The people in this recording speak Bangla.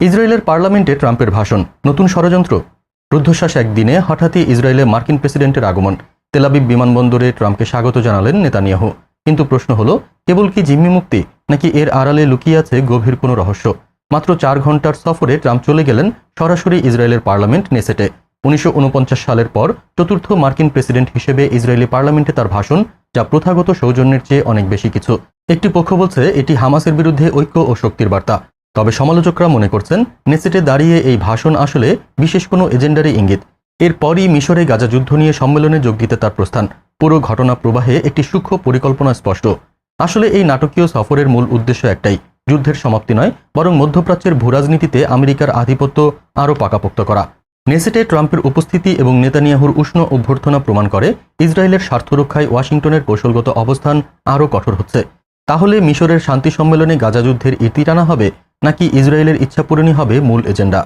ইসরায়েলের পার্লামেন্টে ট্রাম্পের ভাষণ। নতুন ষড়যন্ত্র। রুদ্ধশ্বাস একদিনে হঠাৎই ইসরায়েলে মার্কিন প্রেসিডেন্টের আগমন। তেলাবিব বিমানবন্দরে ট্রাম্পকে স্বাগত জানালেন নেতানিয়াহু। কিন্তু প্রশ্ন হলো, কেবল কি জিম্মি মুক্তি, নাকি এর আড়ালে লুকিয়ে আছে গভীর কোনো রহস্য? মাত্র চার ঘণ্টার সফরে ট্রাম্প চলে গেলেন সরাসরি ইসরায়েলের পার্লামেন্ট নেসেটে। উনিশশো ঊনপঞ্চাশ সালের পর চতুর্থ মার্কিন প্রেসিডেন্ট হিসেবে ইসরায়েলি পার্লামেন্টে তার ভাষণ, যা প্রথাগত সৌজন্যের চেয়ে অনেক বেশি কিছু। একটি পক্ষ বলছে, এটি হামাসের বিরুদ্ধে ঐক্য ও শক্তির বার্তা। তবে সমালোচকরা মনে করছেন, নেসেটে দাঁড়িয়ে এই ভাষণ আসলে বিশেষ কোনো এজেন্ডারই ইঙ্গিত। এরপরই মিশরে গাজা যুদ্ধ নিয়ে সম্মেলনে যোগ দিতে তার প্রস্থান। পুরো ঘটনা প্রবাহে একটি সূক্ষ্ম পরিকল্পনা স্পষ্ট। আসলে এই নাটকীয় সফরের মূল উদ্দেশ্য একটাই, যুদ্ধের সমাপ্তি নয়, বরং মধ্যপ্রাচ্যের ভূরাজনীতিতে আমেরিকার আধিপত্য আরও পাকাপোক্ত করা। নেসেটে ট্রাম্পের উপস্থিতি এবং নেতানিয়াহুর উষ্ণ অভ্যর্থনা প্রমাণ করে, ইসরায়েলের স্বার্থ রক্ষায় ওয়াশিংটনের কৌশলগত অবস্থান আরও কঠোর হচ্ছে। তাহলে মিশরের শান্তি সম্মেলনে গাজা যুদ্ধের ইতি টানা হবে? নাকি ইসরায়েলের ইচ্ছা পূরণই হবে মূল এজেন্ডা?